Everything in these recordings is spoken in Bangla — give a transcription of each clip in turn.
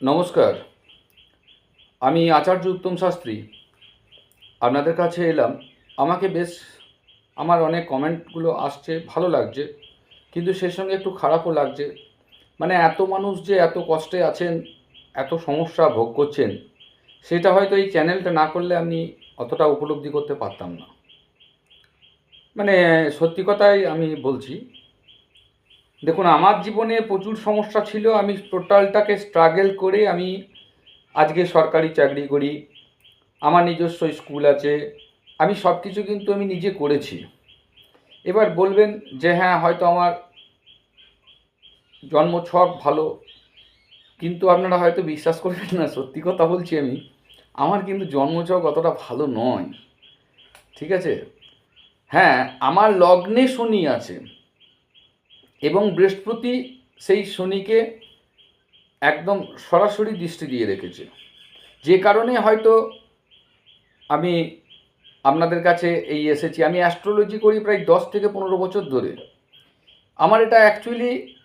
নমস্কার। আমি আচার্য উত্তম শাস্ত্রী। আপনাদের কাছে এলাম। আমাকে বেশ আমার অনেক কমেন্টগুলো আসছে, ভালো লাগছে, কিন্তু সেই সঙ্গে একটু খারাপও লাগছে। মানে এত মানুষ যে এত কষ্টে আছেন, এত সমস্যা ভোগ করছেন, সেটা হয়তো এই চ্যানেলটা না করলে আমি অতটা উপলব্ধি করতে পারতাম না। মানে সত্যি কথাই আমি বলছি দেখুন, আমার জীবনে প্রচুর সমস্যা ছিল। আমি টোটালটাকে স্ট্রাগল করে আমি আজকে সরকারি চাকরি করি, আমার নিজস্ব স্কুল আছে, আমি সব কিছু কিন্তু আমি নিজে করেছি। এবার বলবেন যে হ্যাঁ হয়তো আমার জন্ম ছক ভালো, কিন্তু আপনারা হয়তো বিশ্বাস করবেন না, সত্যি কথা বলছি আমি, আমার কিন্তু জন্মছক অতটা ভালো নয়। ঠিক আছে? হ্যাঁ আমার লগ্নে শনি আছে। এবং বৃহস্পতি সেই শনিকে একদম সরাসরি দৃষ্টি দিয়ে রেখেছে। যে কারণে হয়তো আমি আপনাদের কাছে এই এসেছি। আমি অ্যাস্ট্রোলজি করি প্রায় দশ থেকে পনেরো বছর ধরে। আমার এটা অ্যাকচুয়ালি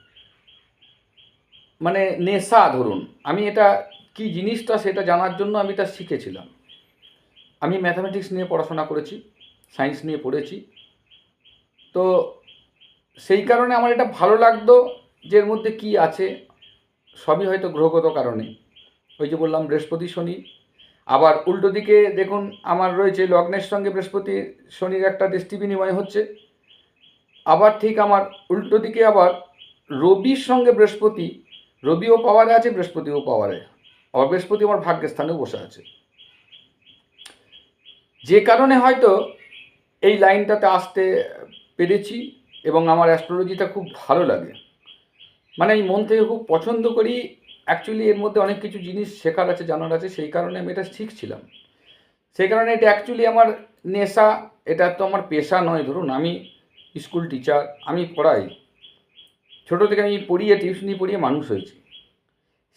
মানে নেশা ধরুন। আমি এটা কি জিনিসটা সেটা জানার জন্য আমি এটা শিখেছিলাম। আমি ম্যাথামেটিক্স নিয়ে পড়াশোনা করেছি সায়েন্স নিয়ে পড়েছি। তো সেই কারণে আমার এটা ভালো লাগতো যে এর মধ্যে কি আছে। সবই হয়তো গ্রহগত কারণে। ওই যে বললাম, বৃহস্পতি, শনি। আবার উল্টো দিকে দেখুন, আমার রয়েছে লগ্নের সঙ্গে বৃহস্পতি, শনির একটা দৃষ্টি বিনিময় হচ্ছে। আবার ঠিক আমার উল্টো দিকে আবার রবির সঙ্গে বৃহস্পতি, রবিও পাওয়ারে আছে, বৃহস্পতিও পাওয়ারে। আবার বৃহস্পতি আমার ভাগ্যের স্থানেও বসে আছে। যে কারণে হয়তো এই লাইনটাতে আসতে পেরেছি। এবং আমার অ্যাস্ট্রোলজিটা খুব ভালো লাগে। মানে আমি মন থেকে খুব পছন্দ করি। অ্যাকচুয়ালি এর মধ্যে অনেক কিছু জিনিস শেখার আছে, জানার আছে, সেই কারণে আমি এটা শিখছিলাম সেই কারণে এটা অ্যাকচুয়ালি আমার নেশা, এটা তো আমার পেশা নয়। ধরুন, আমি স্কুল টিচার আমি পড়াই। ছোটো থেকে আমি পড়িয়ে টিউশনি পড়িয়ে মানুষ হয়েছি।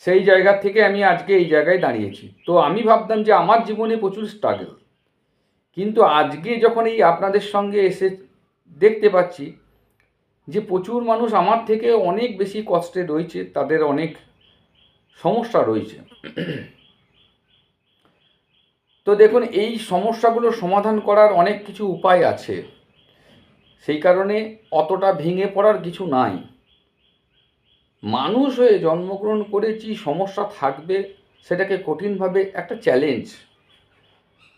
সেই জায়গা থেকে আমি আজকে এই জায়গায় দাঁড়িয়েছি। তো আমি ভাবতাম যে আমার জীবনে প্রচুর স্ট্রাগল কিন্তু আজকে যখন এই আপনাদের সঙ্গে এসে দেখতে পাচ্ছি যে প্রচুর মানুষ আমার থেকে অনেক বেশি কষ্টে রয়েছে, তাদের অনেক সমস্যা রয়েছে। তো দেখুন, এই সমস্যাগুলো সমাধান করার অনেক কিছু উপায় আছে। সেই কারণে অতটা ভেঙে পড়ার কিছু নাই। মানুষ হয়ে জন্মগ্রহণ করেছি, সমস্যা থাকবে, সেটাকে কঠিনভাবে একটা চ্যালেঞ্জ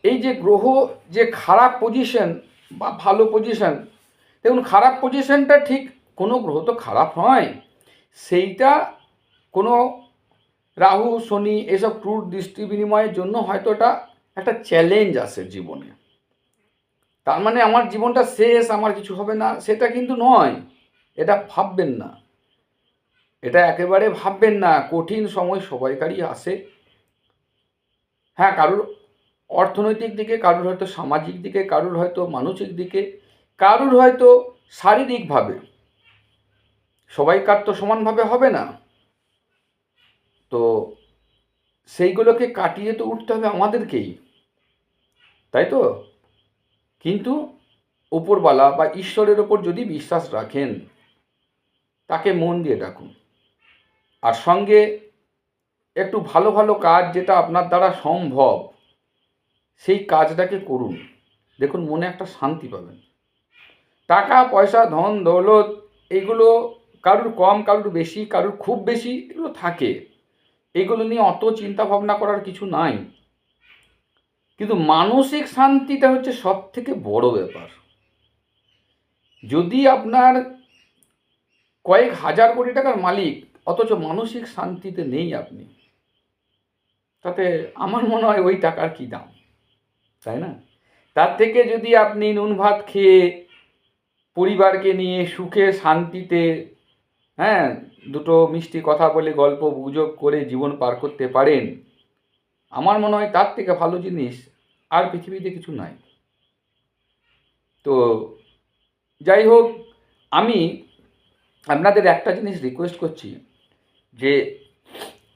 এই যে গ্রহ যে খারাপ পজিশন বা ভালো পজিশন দেখুন, খারাপ পজিশনটা ঠিক কোনো গ্রহ তো খারাপ নয়। সেইটা কোনো রাহু, শনি এসব ক্রুর দৃষ্টি বিনিময়ের জন্য হয়তো এটা একটা চ্যালেঞ্জ আসে জীবনে। তার মানে আমার জীবনটা শেষ, আমার কিছু হবে না, সেটা কিন্তু নয়। এটা ভাববেন না। এটা একেবারে ভাববেন না, কঠিন সময় সবাইকারই আসে। হ্যাঁ কারোর অর্থনৈতিক দিকে, কারোর হয়তো সামাজিক দিকে, কারোর হয়তো মানসিক দিকে কারোর হয়তো শারীরিকভাবে সবাইকার তো সমানভাবে হবে না। তো সেইগুলোকে কাটিয়ে তো উঠতে হবে আমাদেরকেই, তাই তো? কিন্তু উপরবালা বা ঈশ্বরের ওপর যদি বিশ্বাস রাখেন, তাকে মন দিয়ে ডাকুন। আর সঙ্গে একটু ভালো ভালো কাজ যেটা আপনার দ্বারা সম্ভব, সেই কাজটাকে করুন। দেখুন, মনে একটা শান্তি পাবেন। টাকা, পয়সা, ধন, দৌলত এগুলো কারুর কম, কারুর বেশি, কারুর খুব বেশি এগুলো থাকে। এগুলো নিয়ে অত চিন্তা ভাবনা করার কিছু নাই। কিন্তু মানসিক শান্তিটা হচ্ছে সব থেকে বড় ব্যাপার। যদি আপনার কয়েক হাজার কোটি টাকার মালিক, অথচ মানসিক শান্তিতে নেই আপনি, তাতে আমার মনে হয় ওই টাকার কী দাম? তাই না? তার থেকে যদি আপনি নুন, ভাত খেয়ে পরিবারকে নিয়ে সুখে শান্তিতে হ্যাঁ দুটো মিষ্টি কথা বলে গল্প গুজব করে জীবন পার করতে পারেন, আমার মনে হয় তার থেকে ভালো জিনিস আর পৃথিবীতে কিছু নাই। তো, যাই হোক, আমি আপনাদের একটা জিনিস রিকোয়েস্ট করছি, যে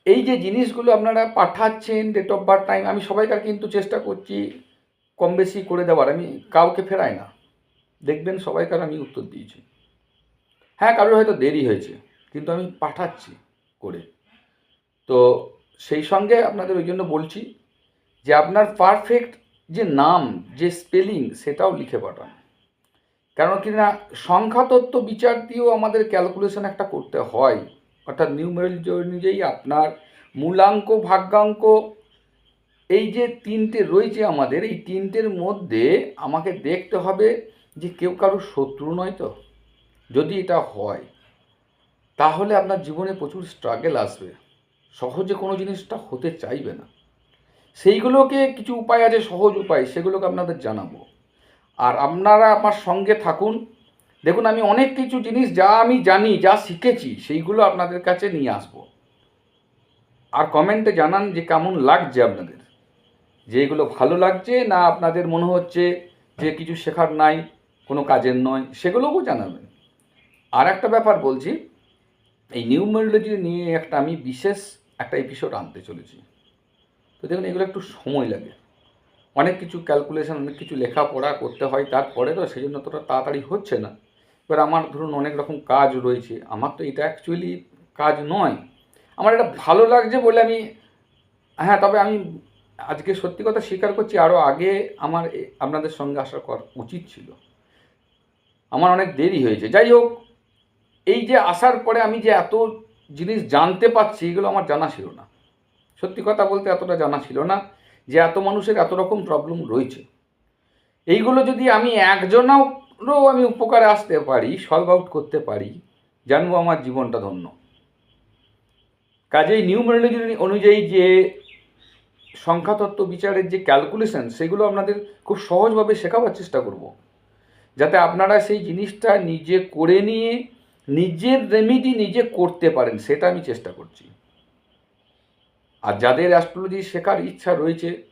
এই যে জিনিসগুলো আপনারা পাঠাচ্ছেন ডেট অফ বার্থ টাইম আমি সবাইকার কিন্তু চেষ্টা করছি কম বেশি করে দেওয়ার, আমি কাউকে ফেরাই না। দেখবেন সবাইকার আমি উত্তর দিয়েছি। হ্যাঁ কারোর হয়তো দেরি হয়েছে, কিন্তু আমি পাঠাচ্ছি করে। তো সেই সঙ্গে আপনাদের ওই জন্য বলছি যে আপনার পারফেক্ট যে নাম, যে স্পেলিং সেটাও লিখে পাঠান। কারণ কি না, সংখ্যাতত্ত্ব বিচার দিয়েও আমাদের ক্যালকুলেশন একটা করতে হয়। অর্থাৎ নিউমেরাল অনুযায়ী আপনার মূলাঙ্ক, ভাগ্যাঙ্ক, এই যে তিনটে রয়েছে আমাদের, এই তিনটের মধ্যে আমাকে দেখতে হবে যে কেউ কারোর শত্রু নয় তো? যদি এটা হয়, তাহলে আপনার জীবনে প্রচুর স্ট্রাগেল আসবে। সহজে কোনো জিনিসটা হতে চাইবে না। সেইগুলোকে কিছু উপায় আছে, সহজ উপায়, সেগুলোকে আপনাদের জানাব। আর আপনারা আমার সঙ্গে থাকুন। দেখুন, আমি অনেক কিছু জিনিস যা আমি জানি, যা শিখেছি, সেইগুলো আপনাদের কাছে নিয়ে আসব। আর কমেন্টে জানান যে কেমন লাগছে আপনাদের। যে এগুলো ভালো লাগছে না আপনাদের মনে হচ্ছে যে কিছু শেখার নাই? কোনো কাজের নয়, সেগুলোও জানাবেন আর একটা ব্যাপার বলছি, এই নিউমেরোলজি নিয়ে একটা আমি বিশেষ একটা এপিসোড আনতে চলেছি। তো দেখুন, এগুলো একটু সময় লাগে। অনেক কিছু ক্যালকুলেশন অনেক কিছু লেখাপড়া করতে হয়, তারপরে তো সেই জন্য অতটা তাড়াতাড়ি হচ্ছে না। এবার আমার ধরুন অনেক রকম কাজ রয়েছে, আমার তো এটা অ্যাকচুয়ালি কাজ নয়। আমার এটা ভালো লাগছে বলে আমি হ্যাঁ তবে আমি আজকে সত্যি কথা স্বীকার করছি আরও আগে আমার আপনাদের সঙ্গে আসা কর উচিত ছিল। আমার অনেক দেরি হয়েছে। যাই হোক, এই যে আসার পরে আমি যে এত জিনিস জানতে পারছি, এগুলো আমার জানা ছিল না। সত্যি কথা বলতে এতটা জানা ছিল না যে এত মানুষের এত রকম প্রবলেম রয়েছে। এইগুলো যদি আমি একজনেরও আমি উপকারে আসতে পারি সলভ আউট করতে পারি, জানব আমার জীবনটা ধন্য। কাজেই নিউমেরোলজি অনুযায়ী যে সংখ্যাতত্ত্ব বিচারের যে ক্যালকুলেশন সেগুলো আপনাদের খুব সহজভাবে শেখাবার চেষ্টা করব। যাতে আপনারা সেই জিনিসটা নিজে করে নিয়ে, নিজের রেমিডি নিজে করতে পারেন, সেটা আমি চেষ্টা করছি। আর যাদের অ্যাস্ট্রোলজি শেখার ইচ্ছা রয়েছে,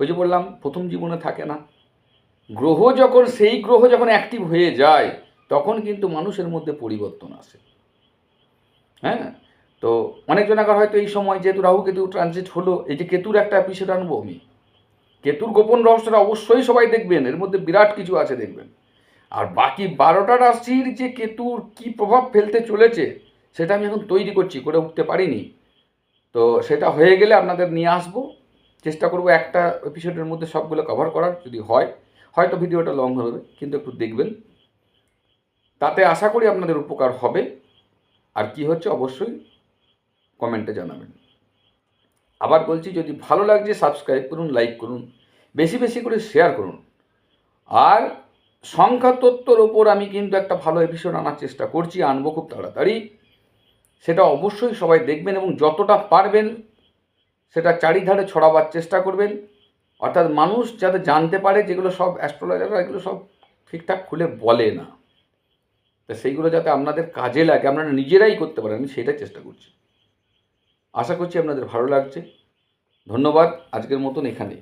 ওই যে বললাম, প্রথম জীবনে থাকে না। গ্রহ যখন, সেই গ্রহ যখন অ্যাক্টিভ হয়ে যায়, তখন কিন্তু মানুষের মধ্যে পরিবর্তন আসে। হ্যাঁ? তো অনেকজন আগে হয়তো এই সময় যেহেতু রাহু কেতু ট্রানজিট হলো, এই যে কেতুর একটা এপিসোড আনব আমি। কেতুর গোপন রহস্যটা অবশ্যই সবাই দেখবেন, এর মধ্যে বিরাট কিছু আছে দেখবেন। আর বাকি বারোটা রাশির যে কেতুর কি প্রভাব ফেলতে চলেছে, সেটা আমি এখন তৈরি করছি, করে উঠতে পারিনি। তো সেটা হয়ে গেলে আপনাদের নিয়ে আসব। চেষ্টা করব একটা এপিসোডের মধ্যে সবগুলো কভার করার, যদি হয়। হয়তো ভিডিওটা লং হবে, কিন্তু একটু দেখবেন। তাতে আশা করি আপনাদের উপকার হবে। আর কি হচ্ছে অবশ্যই কমেন্টে জানাবেন। আবার বলছি, যদি ভালো লাগছে সাবস্ক্রাইব করুন লাইক করুন, বেশি বেশি করে শেয়ার করুন। আর সংখ্যা তত্ত্বর ওপর আমি কিন্তু একটা ভালো এপিসোড আনার চেষ্টা করছি, আনব খুব তাড়াতাড়ি। সেটা অবশ্যই সবাই দেখবেন এবং যতটা পারবেন সেটা চারিধারে ছড়াবার চেষ্টা করবেন। অর্থাৎ মানুষ যাতে জানতে পারে যেগুলো সব অ্যাস্ট্রোলজাররা এগুলো সব ঠিকঠাক খুলে বলে না। তা সেইগুলো যাতে আপনাদের কাজে লাগে, আপনারা নিজেরাই করতে পারেন, আমি সেটাই চেষ্টা করছি। আশা করছি আপনাদের ভালো লাগছে। ধন্যবাদ, আজকের মতন এখানে